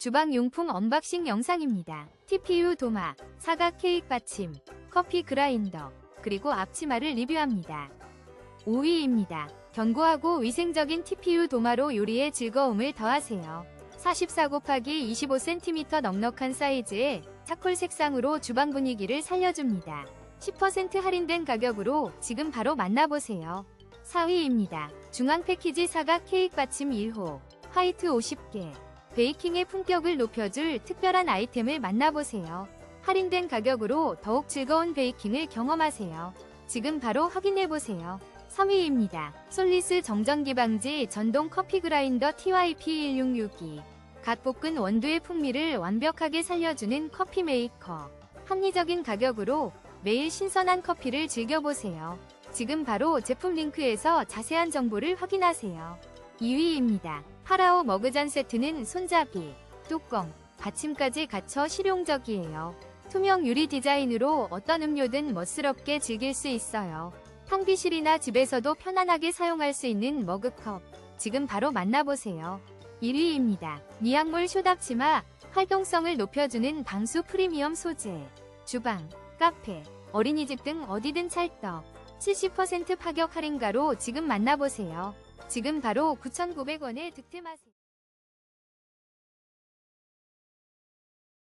주방용품 언박싱 영상입니다. TPU 도마, 사각 케이크 받침, 커피 그라인더, 그리고 앞치마를 리뷰합니다. 5위입니다. 견고하고 위생적인 TPU 도마로 요리의 즐거움을 더하세요. 44 곱하기 25cm 넉넉한 사이즈에 차콜 색상으로 주방 분위기를 살려줍니다. 10% 할인된 가격으로 지금 바로 만나보세요. 4위입니다. 중앙 패키지 사각 케이크 받침 1호, 화이트 50개, 베이킹의 품격을 높여줄 특별한 아이템을 만나보세요. 할인된 가격으로 더욱 즐거운 베이킹을 경험하세요. 지금 바로 확인해보세요. 3위입니다. 솔리스 정전기 방지 전동 커피 그라인더 TYP1662. 갓 볶은 원두의 풍미를 완벽하게 살려주는 커피 메이커. 합리적인 가격으로 매일 신선한 커피를 즐겨보세요. 지금 바로 제품 링크에서 자세한 정보를 확인하세요. 2위입니다. 파라오 머그잔 세트는 손잡이, 뚜껑, 받침까지 갖춰 실용적이에요. 투명 유리 디자인으로 어떤 음료든 멋스럽게 즐길 수 있어요. 탕비실이나 집에서도 편안하게 사용할 수 있는 머그컵. 지금 바로 만나보세요. 1위입니다. 니악몰 쇼답치마, 활동성을 높여주는 방수 프리미엄 소재. 주방, 카페, 어린이집 등 어디든 찰떡. 70% 파격 할인가로 지금 만나보세요. 지금 바로 9,900원에 득템하세요.